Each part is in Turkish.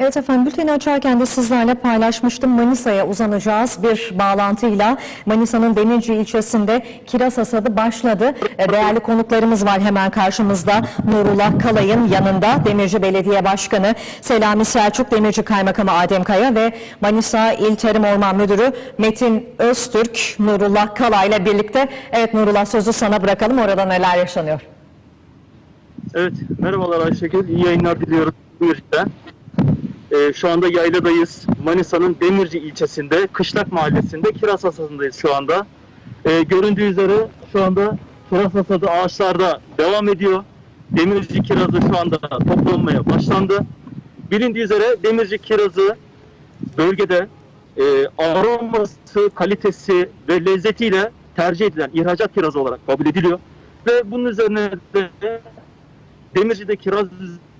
Evet efendim bülteni açarken de sizlerle paylaşmıştım. Manisa'ya uzanacağız bir bağlantıyla. Manisa'nın Demirci ilçesinde kiraz hasadı başladı. E, Değerli konuklarımız var hemen karşımızda. Nurullah Kalay'ın yanında Demirci Belediye Başkanı Selami Selçuk, Demirci Kaymakamı Adem Kaya ve Manisa İl Tarım Orman Müdürü Metin Öztürk, Nurullah Kalay'la birlikte. Evet Nurullah sözü sana bırakalım. Orada neler yaşanıyor? Evet, merhabalar Ayşegül. İyi yayınlar diliyorum Demirci'den. Ee, şu anda yayladayız. Manisa'nın Demirci ilçesinde, Kışlak Mahallesi'nde kiraz hasadındayız şu anda. Ee, göründüğü üzere şu anda kiraz hasadı ağaçlarda devam ediyor. Demirci kirazı şu anda toplanmaya başlandı. Bilindiği üzere Demirci kirazı bölgede e, aroması, kalitesi ve lezzetiyle tercih edilen ihracat kirazı olarak kabul ediliyor. Ve bunun üzerine de Demirci'de kiraz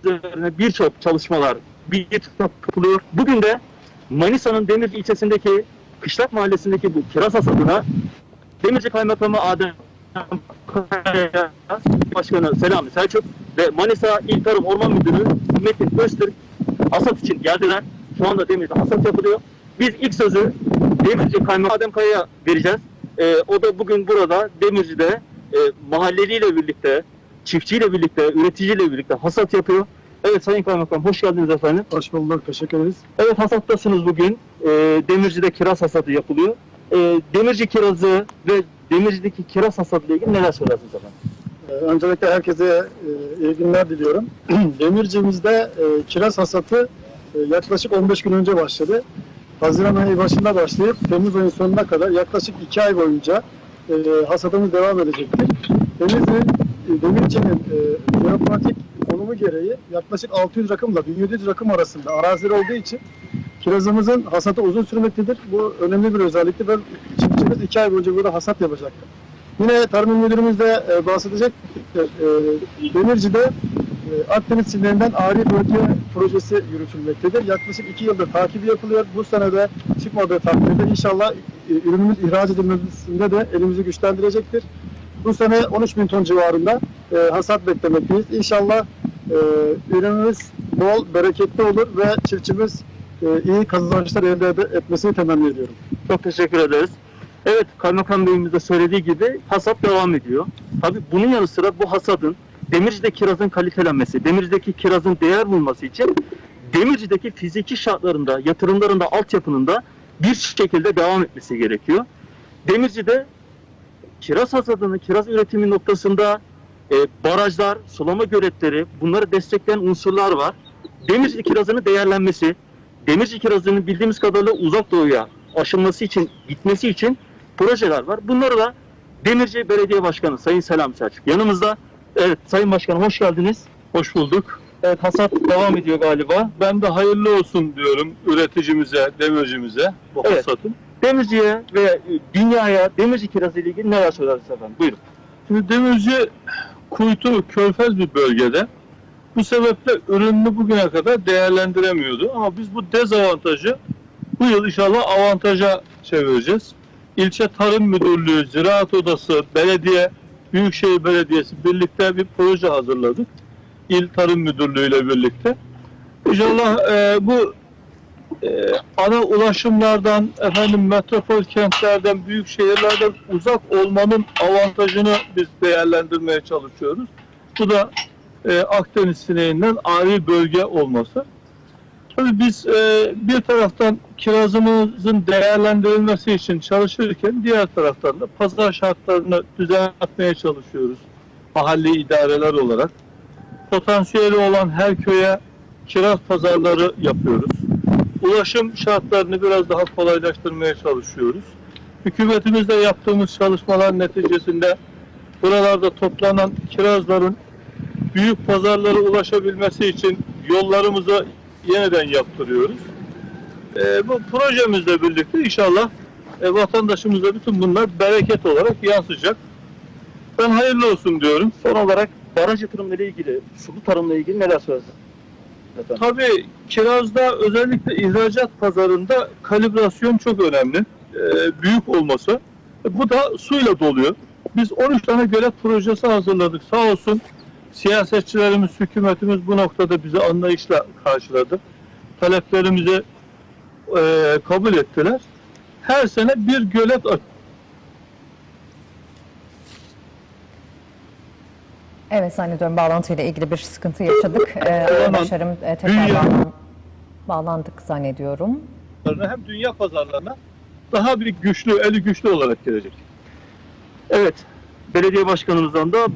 üzerine birçok çalışmalar birçok yapılıyor. Bugün de Manisa'nın Demirci ilçesindeki Kışlak Mahallesi'ndeki bu kiraz hasadına Demirci Kaymakamı Adem Başkanı Selami Selçuk ve Manisa İl Tarım Orman Müdürü Metin Öztürk hasat için geldiler. Şu anda Demirci'de hasat yapılıyor. Biz ilk sözü Demirci Kaymakamı Adem Kaya'ya vereceğiz. Ee, o da bugün burada Demirci'de e, mahalleliyle birlikte, çiftçiyle birlikte, üreticiyle birlikte hasat yapıyor. Evet Sayın Kaymakam hoş geldiniz efendim. Hoş bulduk, teşekkür ederiz. Evet hasattasınız bugün. Ee, Demirci'de kiraz hasadı yapılıyor. Ee, Demirci kirazı ve Demirci'deki kiraz hasadı ile ilgili neler söylersiniz efendim? Ee, öncelikle herkese e, iyi günler diliyorum. Demirci'mizde e, kiraz hasatı e, yaklaşık 15 gün önce başladı. Haziran ayı başında başlayıp Temmuz ayının sonuna kadar yaklaşık 2 ay boyunca e, hasadımız devam edecektir. Demirci'nin, e, Demirci'nin e, jeopolitik konumu gereği yaklaşık 600 rakımla 1700 rakım arasında araziler olduğu için kirazımızın hasadı uzun sürmektedir. Bu önemli bir özelliktir ve çiftçimiz 2 ay boyunca burada hasat yapacaktır. Yine Tarım Müdürümüz de e, bahsedecek. E, Demirci'de e, Akdeniz çimlerinden ari bölge projesi yürütülmektedir. Yaklaşık iki yıldır takibi yapılıyor. Bu sene de çıkmadığı takdirde inşallah e, ürünümüz ihraç edilmesinde de elimizi güçlendirecektir. Bu sene 13 bin ton civarında e, hasat beklemekteyiz. İnşallah e, ürünümüz bol, bereketli olur ve çiftçimiz e, iyi kazançlar elde etmesini temenni ediyorum. Çok teşekkür ederiz. Evet Kaymakam Bey'imiz de söylediği gibi hasat devam ediyor. Tabii bunun yanı sıra bu hasadın Demirci'de kirazın kalitelenmesi, Demirci'deki kirazın değer bulması için Demirci'deki fiziki şartlarında, yatırımlarında, altyapının da bir şekilde devam etmesi gerekiyor. Demirci'de kiraz hasadını, kiraz üretimi noktasında e, barajlar, sulama göletleri, bunları destekleyen unsurlar var. Demirci kirazının değerlenmesi, Demirci kirazının bildiğimiz kadarıyla uzak doğuya aşılması için, gitmesi için projeler var. Bunları da Demirci Belediye Başkanı Sayın Selam Selçuk yanımızda. Evet Sayın Başkanım hoş geldiniz. Hoş bulduk. Evet hasat devam ediyor galiba. Ben de hayırlı olsun diyorum üreticimize, demircimize bu Evet. hasatın. Demirci'ye ve dünyaya Demirci kirazı ile ilgili neler söylersiniz efendim? Buyurun. Şimdi demirci kuytu körfez bir bölgede. Bu sebeple ürününü bugüne kadar değerlendiremiyordu. Ama biz bu dezavantajı bu yıl inşallah avantaja çevireceğiz. İlçe Tarım Müdürlüğü, Ziraat Odası, Belediye, Büyükşehir Belediyesi birlikte bir proje hazırladık. İl Tarım Müdürlüğü ile birlikte. İnşallah e, bu e, ana ulaşımlardan, efendim metropol kentlerden, büyük şehirlerden uzak olmanın avantajını biz değerlendirmeye çalışıyoruz. Bu da e, Akdeniz sineğinden ari bölge olması. Tabii biz e, bir taraftan kirazımızın değerlendirilmesi için çalışırken diğer taraftan da pazar şartlarını düzeltmeye çalışıyoruz. Mahalli idareler olarak. Potansiyeli olan her köye kiraz pazarları yapıyoruz. Ulaşım şartlarını biraz daha kolaylaştırmaya çalışıyoruz. Hükümetimizle yaptığımız çalışmalar neticesinde buralarda toplanan kirazların büyük pazarlara ulaşabilmesi için yollarımızı yeniden yaptırıyoruz. Ee, bu projemizle birlikte inşallah e, vatandaşımıza bütün bunlar bereket olarak yansıyacak. Ben hayırlı olsun diyorum. Son olarak baraj yatırımları ilgili, sulu tarımla ilgili neler söylersiniz? Efendim. Tabii kirazda özellikle ihracat pazarında kalibrasyon çok önemli. Ee, büyük olması. Bu da suyla doluyor. Biz 13 tane gölet projesi hazırladık. Sağ olsun siyasetçilerimiz, hükümetimiz bu noktada bizi anlayışla karşıladı. taleplerimizi e, kabul ettiler. Her sene bir gölet Evet zannediyorum bağlantıyla ilgili bir sıkıntı yaşadık. Ee. Başarım e, tekrar Dünya- bağlan- bağlandık zannediyorum. hem dünya pazarlarına daha bir güçlü, eli güçlü olarak gelecek. Evet, belediye başkanımızdan da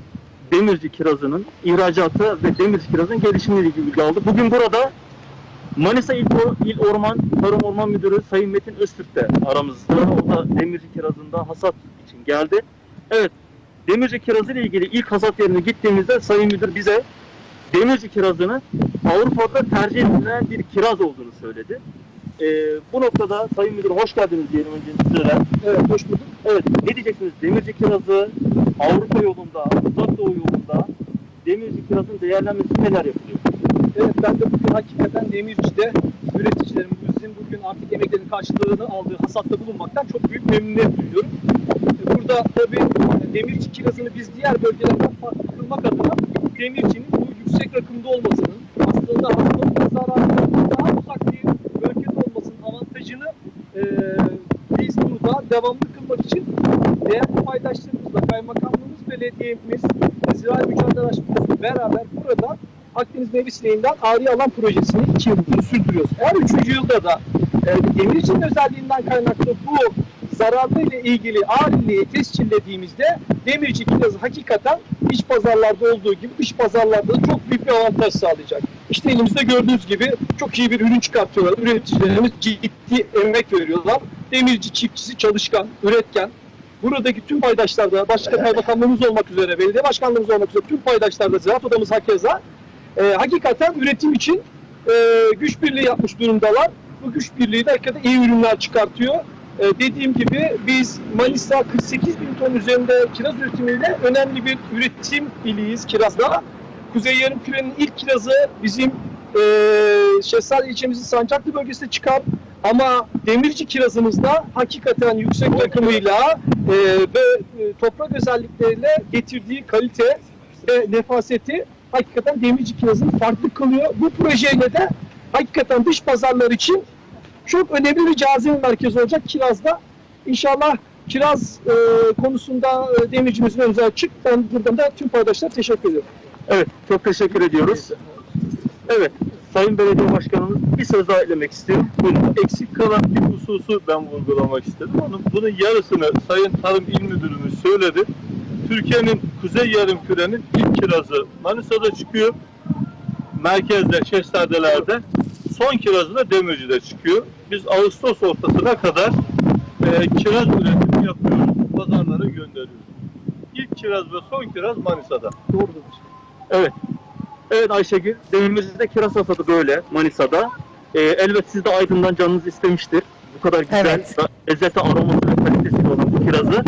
Demirci kirazının ihracatı ve Demirci kirazının gelişimiyle ilgili bilgi aldık. Bugün burada Manisa İl, Or- İl Orman Tarım Orman Müdürü Sayın Metin Öztürk de aramızda. O da Demirci kirazında hasat için geldi. Evet, Demirci kirazı ile ilgili ilk hasat yerine gittiğimizde Sayın Müdür bize Demirci kirazının Avrupa'da tercih edilen bir kiraz olduğunu söyledi. Ee, bu noktada Sayın Müdür hoş geldiniz diyelim önce sizlere. Evet, hoş bulduk. Evet, ne diyeceksiniz? Demirci kirazı Avrupa yolunda, Uzak Doğu yolunda demirci kirazın değerlenmesi neler yapılıyor? Evet ben de bugün hakikaten Demirci'de üreticilerimizin bugün artık emeklerinin karşılığını aldığı hasatta bulunmaktan çok büyük memnuniyet duyuyorum. Burada tabii Demirci kirazını biz diğer bölgelerden farklı kılmak adına Demirci'nin bu yüksek rakımda olmasının aslında hastalık zararlarından daha uzak bir bölgede olmasının avantajını e, biz burada devamlı kılmak için değerli paydaşlarımızla, kaymakamlığımız, belediyemiz, Ziraat Mücadele Aşkımızla beraber burada Akdeniz Meyve Sineği'nden Ağrı Alan projesini iki yıldır sürdürüyoruz. Eğer üçüncü yılda da e, Demirci'nin özelliğinden kaynaklı bu zararlı ile ilgili ağriliği tescillediğimizde Demirci kirazı hakikaten iç pazarlarda olduğu gibi dış pazarlarda da çok büyük bir avantaj sağlayacak. İşte elimizde gördüğünüz gibi çok iyi bir ürün çıkartıyorlar. Üreticilerimiz ciddi emek veriyorlar. Demirci çiftçisi çalışkan, üretken, buradaki tüm paydaşlarda, başka kaymakamlığımız olmak üzere, belediye başkanlığımız olmak üzere tüm paydaşlarda, ziraat odamız hakeza e, hakikaten üretim için e, güç birliği yapmış durumdalar. Bu güç birliği de hakikaten iyi ürünler çıkartıyor. E, dediğim gibi biz Manisa 48 bin ton üzerinde kiraz üretimiyle önemli bir üretim iliyiz kirazda. Kuzey Yarımküre'nin ilk kirazı bizim e, Şehzade ilçemizin Sancaklı bölgesinde çıkar. Ama demirci kirazımızda hakikaten yüksek rakımıyla e, ve e, toprak özellikleriyle getirdiği kalite ve nefaseti hakikaten demirci kirazını farklı kılıyor. Bu projeyle de hakikaten dış pazarlar için çok önemli bir cazibe merkezi olacak kirazda. İnşallah kiraz e, konusunda e, demircimizin önünüze açık. Ben buradan da tüm paydaşlara teşekkür ediyorum. Evet, çok teşekkür ediyoruz. Evet, Sayın Belediye Başkanımız bir söz daha eklemek istiyor. Buyurun. Eksik kalan bir hususu ben vurgulamak istedim. Onun, bunun yarısını Sayın Tarım İl Müdürümüz söyledi. Türkiye'nin kuzey yarımkürenin ilk kirazı Manisa'da çıkıyor. Merkezde, Şehzadelerde. Son kirazı da Demirci'de çıkıyor. Biz Ağustos ortasına kadar e, kiraz üretimi yapıyoruz. Pazarlara gönderiyoruz. İlk kiraz ve son kiraz Manisa'da. Doğrudur. Evet. Evet Ayşegül, Demirci'de kiraz hasadı böyle Manisa'da. Ee, elbet siz de Aydın'dan canınız istemiştir. Bu kadar güzel, Evet. lezzeti, aroması ve kalitesiyle olan bu kirazı.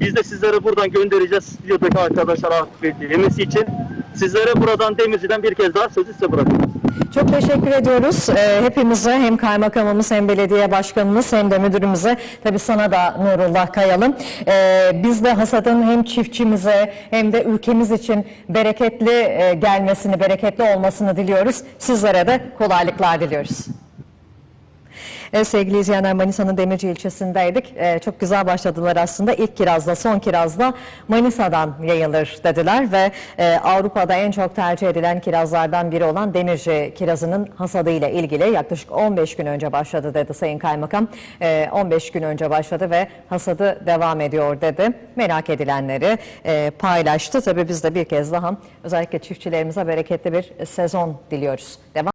Biz de sizlere buradan göndereceğiz stüdyodaki arkadaşlar artık yemesi için. Sizlere buradan Demirci'den bir kez daha sözü size bırakıyoruz. Çok teşekkür ediyoruz. Ee, hepimize hem kaymakamımız hem belediye başkanımız hem de müdürümüze tabii sana da Nurullah Kayalım. Ee, biz de hasadın hem çiftçimize hem de ülkemiz için bereketli e, gelmesini, bereketli olmasını diliyoruz. Sizlere de kolaylıklar diliyoruz. Evet, sevgili izleyenler Manisa'nın Demirci ilçesindeydik. Ee, çok güzel başladılar aslında. İlk kirazla son kirazla Manisa'dan yayılır dediler ve e, Avrupa'da en çok tercih edilen kirazlardan biri olan Demirci kirazının hasadı ile ilgili yaklaşık 15 gün önce başladı dedi Sayın Kaymakam. Ee, 15 gün önce başladı ve hasadı devam ediyor dedi. Merak edilenleri e, paylaştı. Tabii biz de bir kez daha özellikle çiftçilerimize bereketli bir sezon diliyoruz. Devam